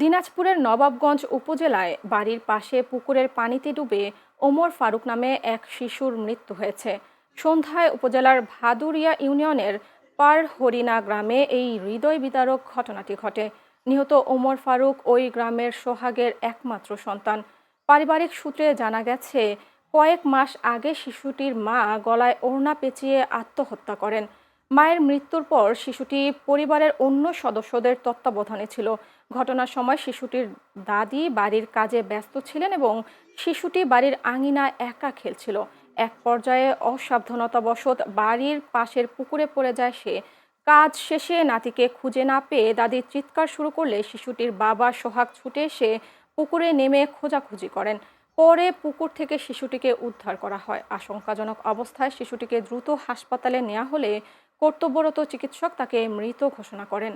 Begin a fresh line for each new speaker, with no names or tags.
দিনাজপুরের নবাবগঞ্জ উপজেলায় বাড়ির পাশে পুকুরের পানিতে ডুবে ওমর ফারুক নামে এক শিশুর মৃত্যু হয়েছে। সন্ধ্যায় উপজেলার ভাদুরিয়া ইউনিয়নের পার হরিণা গ্রামে এই হৃদয় বিদারক ঘটনাটি ঘটে। নিহত ওমর ফারুক ওই গ্রামের সোহাগের একমাত্র সন্তান। পারিবারিক সূত্রে জানা গেছে, কয়েক মাস আগে শিশুটির মা গলায় ওড়না পেঁচিয়ে আত্মহত্যা করেন। মায়ের মৃত্যুর পর শিশুটি পরিবারের অন্য সদস্যদের তত্ত্বাবধানে ছিল। ঘটনার সময় শিশুটির দাদি বাড়ির কাজে ব্যস্ত ছিলেন এবং শিশুটি বাড়ির আঙিনায় একা খেলছিল। এক পর্যায়ে অসাবধানতাবশত বাড়ির পাশের পুকুরে পড়ে যায় সে। কাজ শেষে নাতিকে খুঁজে না পেয়ে দাদি চিৎকার শুরু করলে শিশুটির বাবা সোহাগ ছুটে এসে পুকুরে নেমে খোঁজাখুঁজি করেন। পরে পুকুর থেকে শিশুটিকে উদ্ধার করা হয়। আশঙ্কাজনক অবস্থায় শিশুটিকে দ্রুত হাসপাতালে নেওয়া হলে কর্তব্যরত চিকিৎসক তাকে মৃত ঘোষণা করেন।